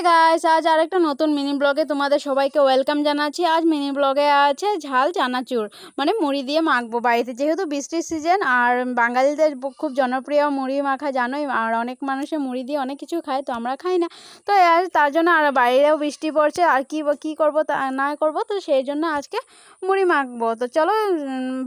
জায়গা গাইস আজ আরেকটা নতুন মিনি ব্লগে তোমাদের সবাইকে ওয়েলকাম জানাচ্ছি। আজ মিনি ব্লগে আছে ঝাল চানাচুর। মানে মুড়ি দিয়ে মাখবো বাড়িতে। যেহেতু বৃষ্টির সিজন আর বাঙালিদের খুব জনপ্রিয় মুড়ি মাখা জানোই, আর অনেক মানুষে মুড়ি দিয়ে অনেক কিছু খায়, তো আমরা খাই না। তো আজ তার জন্য আর বাইরেও বৃষ্টি পড়ছে, আর কি কী করব তা না করব, তো সেই জন্য আজকে মুড়ি মাখবো। তো চলো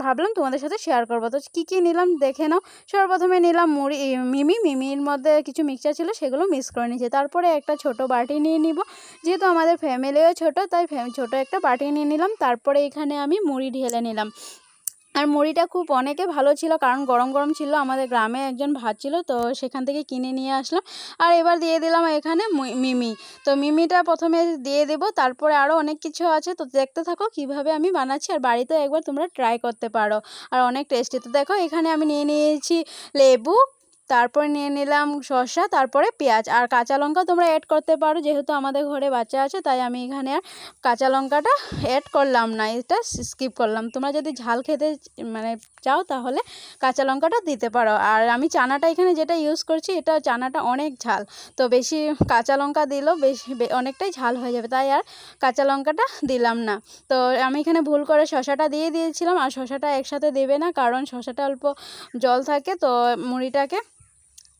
ভাবলাম তোমাদের সাথে শেয়ার করব। তো কী কী নিলাম দেখে নাও। সর্বপ্রথমে নিলাম মুড়ি মিমি। মিমির মধ্যে কিছু মিক্সচার ছিল, সেগুলো মিক্স করে নিয়েছি। তারপরে একটা ছোট বাটি নিয়ে নিব। যেহেতু আমাদের ফ্যামিলিও ছোট, তাই ছোট একটা বাটি নিয়ে নিলাম। তারপরে এখানে আমি মুড়ি ঢেলে নিলাম। আর মুড়িটা খুব অনেকে ভালো ছিল, কারণ গরম গরম ছিল, আমাদের গ্রামে একজন ভাত ছিল, তো সেখান থেকে কিনে নিয়ে আসলাম। আর এবার দিয়ে দিলাম এখানে মিমি। তো মিমিটা প্রথমে দিয়ে দেবো, তারপরে আরও অনেক কিছু আছে, তো দেখতে থাকো কীভাবে আমি বানাচ্ছি, আর বাড়িতে একবার তোমরা ট্রাই করতে পারো। আর অনেক টেস্টি। তো দেখো, এখানে আমি নিয়ে নিয়েছি লেবু তারপর নিয়ে নিলাম শসা, তারপরে পেঁয়াজ। আর কাঁচা লঙ্কা তোমরা অ্যাড করতে পারো, যেহেতু আমাদের ঘরে বাচ্চা আছে, তাই আমি এখানে আর কাঁচা লঙ্কাটা অ্যাড করলাম না, এটা স্কিপ করলাম। তোমরা যদি ঝাল খেতে মানে চাও, তাহলে কাঁচা লঙ্কাটা দিতে পারো। আর আমি চানাটা এখানে যেটা ইউজ করছি, এটা চানাটা অনেক ঝাল। তো বেশি কাঁচা লঙ্কা দিলেও বেশি অনেকটাই ঝাল হয়ে যাবে, তাই আর কাঁচা লঙ্কাটা দিলাম না। তো আমি এখানে ভুল করে শসাটা দিয়ে দিয়েছিলাম, আর শসাটা একসাথে দেবে না, কারণ শসাটা অল্প জল থাকে, তো মুড়িটাকে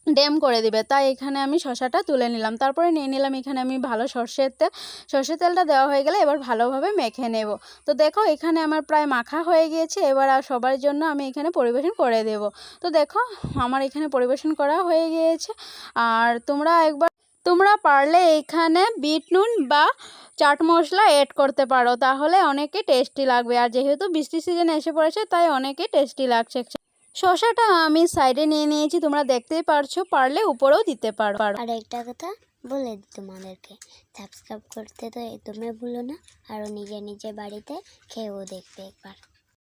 ড্যাম করে দিবে। তাই এখানে আমি শসাটা তুলে নিলাম। তারপরে নিয়ে নিলাম এখানে আমি ভালো সর্ষের তেল। সর্ষের তেলটা দেওয়া হয়ে গেলে এবার ভালোভাবে মেখে নেব। তো দেখো এখানে আমার প্রায় মাখা হয়ে গিয়েছে। এবার আর সবার জন্য আমি এখানে পরিবেশন করে দেব। তো দেখো আমার এখানে পরিবেশন করা হয়ে গিয়েছে। আর তোমরা একবার, তোমরা পারলে এখানে বিট নুন বা চাট মশলা অ্যাড করতে পারো। তাহলে অনেকে টেস্টি লাগবে। আর যেহেতু বৃষ্টির সিজন এসে পড়েছে, তাই অনেকে টেস্টি লাগছে। শসাটা আমি সাইডে নিয়ে নিয়েছি, তোমরা দেখতেই পারছ, পারলে উপরেও দিতে পারো। আর একটা কথা বলে দিই তোমাদেরকে সাবস্ক্রাইব করতে তো একদমই ভুলো না, আরও নিজে নিজে বাড়িতে খেয়েও দেখবে একবার।